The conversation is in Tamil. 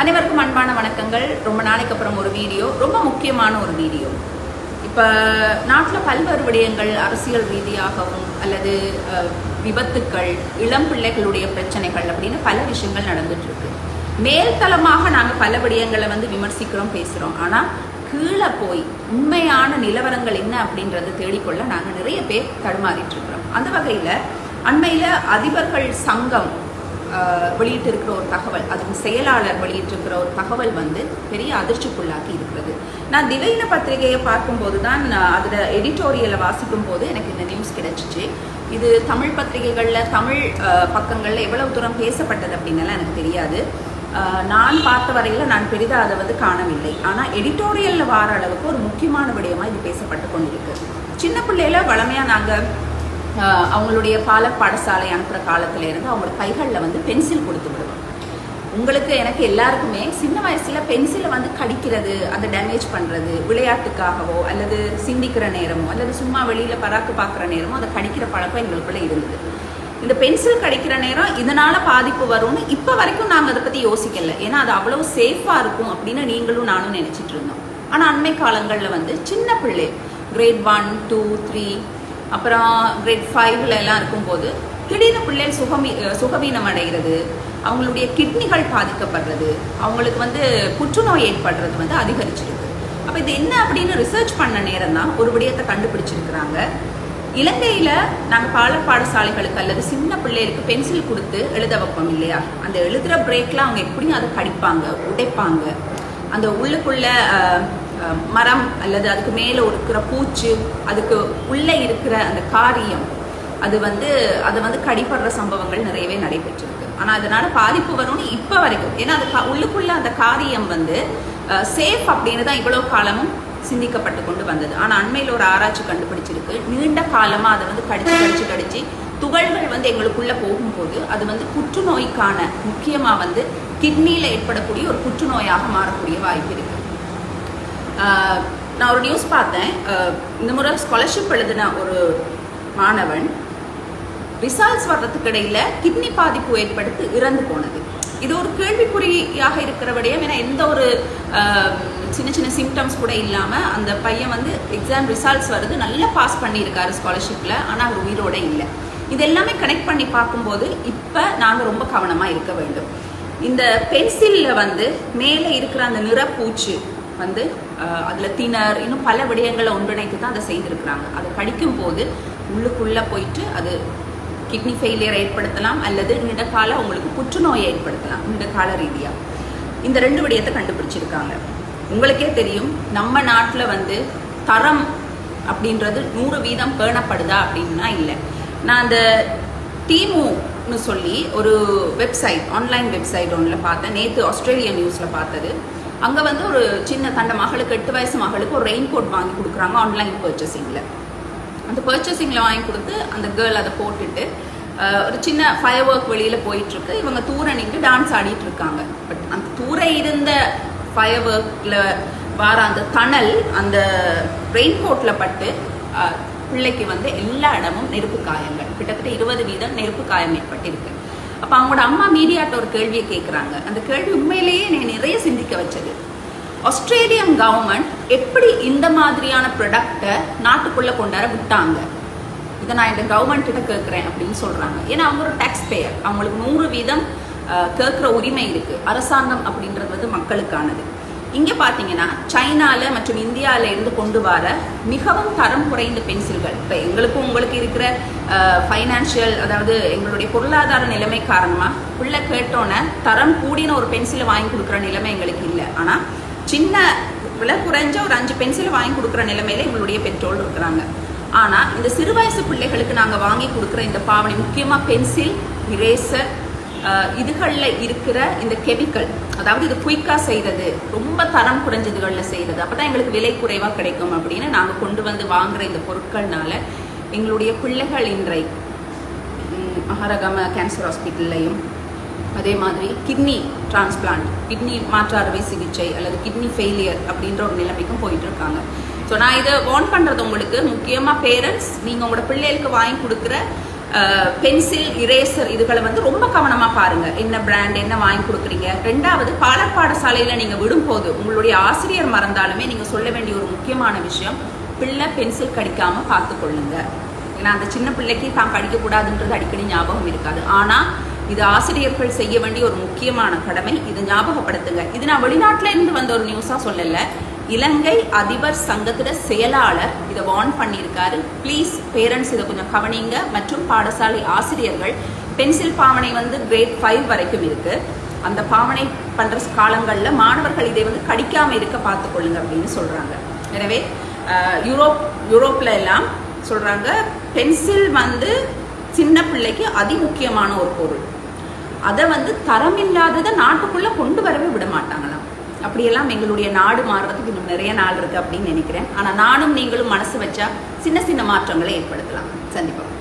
அனைவருக்கும் அன்பான வணக்கங்கள். ரொம்ப நாளைக்கு அப்புறம் ஒரு வீடியோ. ரொம்ப முக்கியமான ஒரு வீடியோ. இப்போ நாட்டில் பல்வேறு விடயங்கள் அரசியல் ரீதியாகவும் அல்லது விபத்துக்கள் இளம் பிள்ளைகளுடைய பிரச்சனைகள் அப்படின்னு பல விஷயங்கள் நடந்துட்டு இருக்கு மேல்தளமாக நாங்கள் பல விடயங்களை வந்து விமர்சிக்கிறோம் பேசுகிறோம் ஆனால் கீழே போய் உண்மையான நிலவரங்கள் என்ன அப்படின்றத தேடிக்கொள்ள நாங்கள் நிறைய பேர் தடுமாறிட்டு இருக்கிறோம் அந்த வகையில் அண்மையில் அதிபர்கள் சங்கம் ஆஹ் வெளியிட்டிருக்கிற ஒரு தகவல் அதுக்கு செயலாளர் வெளியிட்டிருக்கிற ஒரு தகவல் வந்து பெரிய அதிர்ச்சிக்குள்ளாக்கி இருக்கிறது. நான் திவையின பத்திரிகையை பார்க்கும்போது தான் அதில் எடிட்டோரியலை வாசிக்கும் போது எனக்கு இந்த நியூஸ் கிடைச்சிச்சு. இது தமிழ் பத்திரிகைகளில் தமிழ் பக்கங்களில் எவ்வளவு தூரம் பேசப்பட்டது அப்படின்னலாம் எனக்கு தெரியாது. நான் பார்த்த வரையில் நான் பெரிதாக அதை வந்து காணவில்லை. ஆனால் எடிட்டோரியலில் வார அளவுக்கு ஒரு முக்கியமான விடயமாக இது பேசப்பட்டு கொண்டிருக்கு. சின்ன பிள்ளையில வளமையாக நாங்கள் அவங்களுடைய பால பாடசாலை அனுப்புகிற காலத்தில் இருந்து அவங்களோட கைகளில் வந்து பென்சில் கொடுத்து விடுவோம் உங்களுக்கு எனக்கு எல்லாருக்குமே சின்ன வயசில் பென்சிலை வந்து கடிக்கிறது அந்த டேமேஜ் பண்ணுறது விளையாட்டுக்காகவோ அல்லது சிந்திக்கிற நேரமோ அல்லது சும்மா வெளியில் பராக்கு பார்க்குற நேரமோ அதை கடிக்கிற பழக்கம் எங்களுக்குள்ளே இருந்தது. இந்த பென்சில் கடிக்கிற நேரம் இதனால் பாதிப்பு வரும்னு இப்போ வரைக்கும் நாங்கள் அதை பற்றி யோசிக்கல. ஏன்னா அது அவ்வளோ சேஃபாக இருக்கும் அப்படின்னு நீங்களும் நானும் நினச்சிட்டு இருந்தோம். ஆனால் அண்மை காலங்களில் வந்து சின்ன பிள்ளை கிரேட் ஒன் டூ த்ரீ அப்புறம் கிரேட் ஃபைவ்ல எல்லாம் இருக்கும்போது திடீர்னு பிள்ளைகள் சுகமி சுகவீனம் அடைகிறது. அவங்களுடைய கிட்னிகள் பாதிக்கப்படுறது. அவங்களுக்கு வந்து புற்றுநோய் ஏற்படுறது வந்து அதிகரிச்சிருக்கு. அப்போ இது என்ன அப்படின்னு ரிசர்ச் பண்ண நேரம் தான் ஒரு விடயத்தை கண்டுபிடிச்சிருக்கிறாங்க. இலங்கையில் நாங்கள் பால பாடசாலைகளுக்கு அல்லது சின்ன பிள்ளைகளுக்கு பென்சில் கொடுத்து எழுத வைப்போம் இல்லையா? அந்த எழுதுகிற பிரேக்ல அவங்க எப்படியும் அதை கடிப்பாங்க உடைப்பாங்க. அந்த உள்ளுக்குள்ள மரம் அல்லது அதுக்கு மேலே இருக்கிற பூச்சு அதுக்கு உள்ளே இருக்கிற அந்த காரியம் அது வந்து அது வந்து கடிப்படுற சம்பவங்கள் நிறையவே நடைபெற்றிருக்கு. ஆனால் அதனால பாதிப்பு வரும்னு இப்போ வரைக்கும். ஏன்னா அது உள்ளுக்குள்ள அந்த காரியம் வந்து சேஃப் அப்படின்னு தான் இவ்வளோ காலமும் சிந்திக்கப்பட்டு கொண்டு வந்தது. ஆனால் அண்மையில் ஒரு ஆராய்ச்சி கண்டுபிடிச்சிருக்கு. நீண்ட காலமாக அதை வந்து கடிச்சு கடிச்சு கடிச்சு துகள்கள் வந்து எங்களுக்குள்ளே போகும்போது அது வந்து புற்றுநோய்க்கான முக்கியமாக வந்து கிட்னியில் ஏற்படக்கூடிய ஒரு புற்றுநோயாக மாறக்கூடிய வாய்ப்பு இருக்குது நான் ஒரு நியூஸ் பார்த்தேன். இந்த முறை ஸ்காலர்ஷிப் எழுதின ஒரு மாணவன் ரிசல்ட்ஸ் வர்றதுக்கு இடையில கிட்னி பாதிப்பு ஏற்படுத்தி இறந்து போனது. இது ஒரு கேள்விக்குறியாக இருக்கிற விடயம். ஏன்னா எந்த ஒரு சின்ன சின்ன சிம்டம்ஸ் கூட இல்லாமல் அந்த பையன் வந்து எக்ஸாம் ரிசல்ட்ஸ் வருது நல்லா பாஸ் பண்ணியிருக்காரு ஸ்காலர்ஷிப்பில் ஆனால் அவர் உயிரோட இல்லை. இது எல்லாமே கனெக்ட் பண்ணி பார்க்கும்போது இப்போ நாங்கள் ரொம்ப கவனமாக இருக்க வேண்டும். இந்த பென்சிலில் வந்து மேலே இருக்கிற அந்த நிறப்பூச்சு வந்து அதில் அதுல திணர் இன்னும் பல விடயங்களை ஒன்றிணைத்து தான் அதை செய்திருக்கிறாங்க. அதை கடிக்கும் போது உள்ளுக்குள்ளே போயிட்டு அது கிட்னி ஃபெயிலியர் ஏற்படுத்தலாம் அல்லது நீண்டகால உங்களுக்கு புற்றுநோயை ஏற்படுத்தலாம் நீண்டகால ரீதியா. இந்த ரெண்டு விடயத்தை கண்டுபிடிச்சிருக்காங்க. உங்களுக்கே தெரியும் நம்ம நாட்டில் வந்து தரம் அப்படின்றது நூறு வீதம் பேணப்படுதா அப்படின்னா இல்லை. நான் அந்த டீமுன்னு சொல்லி ஒரு வெப்சைட் ஆன்லைன் வெப்சைட் ஒன்றில் பார்த்தேன். நேற்று ஆஸ்திரேலியா நியூஸில் பார்த்தது. அங்கே வந்து ஒரு சின்ன தண்ட மகளுக்கு எட்டு வயசு மகளுக்கு ஒரு ரெயின் கோட் வாங்கி கொடுக்குறாங்க ஆன்லைன் பர்ச்சேசிங்கில் அந்த பர்ச்சேசிங்கில் வாங்கி கொடுத்து அந்த கேர்ள் அதை போட்டுட்டு ஒரு சின்ன ஃபயர் ஒர்க் வெளியில் போயிட்டுருக்கு. இவங்க தூர நின்று டான்ஸ் ஆடிட்டு இருக்காங்க. பட் அந்த தூர இருந்த ஃபயர் ஒர்க்கில் வர அந்த தணல் அந்த ரெயின் கோட்டில் பட்டு பிள்ளைக்கு வந்து எல்லா இடமும் நெருப்பு காயங்கள். கிட்டத்தட்ட இருபது வீதம் நெருப்பு காயம் ஏற்பட்டிருக்கு. அப்போ அவங்களோட அம்மா மீடியாட்ட ஒரு கேள்வியை கேட்குறாங்க அந்த கேள்வி உண்மையிலேயே என்னை நிறைய சிந்திக்க வச்சு ஆஸ்திரேலியன் கவர்மெண்ட் எப்படி இந்த மாதிரியான ப்ரொடக்டை நாட்டுக்குள்ளே கொண்டாட விட்டாங்க? இதை நான் இந்த கவர்மெண்ட் கிட்ட கேட்குறேன் அப்படின்னு சொல்றாங்க. ஏன்னா அவங்க ஒரு டேக்ஸ் பேயர் அவங்களுக்கு நூறு வீதம் கேட்குற உரிமை இருக்கு. அரசாங்கம் அப்படின்றது வந்து மக்களுக்கானது. இங்கே பார்த்தீங்கன்னா சைனால மற்றும் இந்தியாவில் இருந்து கொண்டு வர மிகவும் தரம் குறைந்த பென்சில்கள். இப்போ எங்களுக்கும் உங்களுக்கு இருக்கிற ஃபைனான்சியல் அதாவது எங்களுடைய பொருளாதார நிலைமை காரணமாக உள்ள கேட்டோன்னே தரம் கூடின ஒரு பென்சிலை வாங்கி கொடுக்குற நிலைமை எங்களுக்கு இல்லை. ஆனால் சின்ன விலை குறைஞ்ச ஒரு அஞ்சு பென்சில் வாங்கி கொடுக்குற நிலைமையில எங்களுடைய பெற்றோர் இருக்கிறாங்க. ஆனால் இந்த சிறு வயசு பிள்ளைகளுக்கு நாங்கள் வாங்கி கொடுக்குற இந்த பாவனை முக்கியமாக பென்சில் இரேசர் இதுகளில் இருக்கிற இந்த கெமிக்கல் அதாவது இது குயிக்காக செய்கிறது ரொம்ப தரம் குறைஞ்சதுகளில் செய்கிறது அப்போ தான் எங்களுக்கு விலை குறைவாக கிடைக்கும் அப்படின்னு நாங்கள் கொண்டு வந்து வாங்குற இந்த பொருட்கள்னால எங்களுடைய பிள்ளைகள் இன்றை மகாரகம கேன்சர் ஹாஸ்பிட்டல்லையும் அதே மாதிரி கிட்னி டிரான்ஸ்பிளான்ட் கிட்னி மாற்று அறுவை சிகிச்சை அல்லது கிட்னி ஃபெயிலியர் அப்படின்ற ஒரு நிலைமைக்கும் போயிட்டு இருக்காங்க ஸோ நான் இதை வார்ன் பண்ணுறது உங்களுக்கு. முக்கியமாக பேரண்ட்ஸ் நீங்கள் உங்களோட பிள்ளைகளுக்கு வாங்கி கொடுக்குற பென்சில் இரேசர் இதுகளை வந்து ரொம்ப கவனமாக பாருங்கள் என்ன பிராண்ட் என்ன வாங்கி கொடுக்குறீங்க? ரெண்டாவது பாலர் பாடசாலையில் நீங்கள் விடும்போது உங்களுடைய ஆசிரியர் மறந்தாலுமே நீங்கள் சொல்ல வேண்டிய ஒரு முக்கியமான விஷயம் பிள்ளை பென்சில் கடிக்காமல் பார்த்துக்கொள்ளுங்க. ஏன்னா அந்த சின்ன பிள்ளைக்கு தான் கடிக்கக்கூடாதுன்றது அடிக்கடி ஞாபகம் இருக்காது. ஆனால் இது ஆசிரியர்கள் செய்ய வேண்டிய ஒரு முக்கியமான கடமை. இது ஞாபகப்படுத்துங்க. இது நான் வெளிநாட்டில இருந்து வந்த ஒரு நியூஸாக சொல்லலை. இலங்கை அதிபர் சங்கத்தோட செயலாளர் இதை வார்ன் பண்ணியிருக்காரு. ப்ளீஸ் பேரண்ட்ஸ் இதை கொஞ்சம் கவனிங்க. மற்றும் பாடசாலை ஆசிரியர்கள் பென்சில் பாவனை வந்து கிரேட் ஃபைவ் வரைக்கும் இருக்கு. அந்த பாவனை பண்ற காலங்களில் மாணவர்கள் இதை வந்து கடிக்காம இருக்க பார்த்துக்கொள்ளுங்க அப்படின்னு சொல்றாங்க. எனவே யூரோப் யூரோப்ல எல்லாம் சொல்றாங்க பென்சில் வந்து சின்ன பிள்ளைக்கு அதிமுக்கியமான ஒரு பொருள். அதை வந்து தரம் இல்லாததை நாட்டுக்குள்ள கொண்டு வரவே விட மாட்டாங்களாம். அப்படியெல்லாம் எங்களுடைய நாடு மாறுறதுக்கு இன்னும் நிறைய நாள் இருக்கு அப்படின்னு நினைக்கிறேன். ஆனா நானும் நீங்களும் மனசு வச்சா சின்ன சின்ன மாற்றங்களை ஏற்படுத்தலாம். சந்திப்போம்.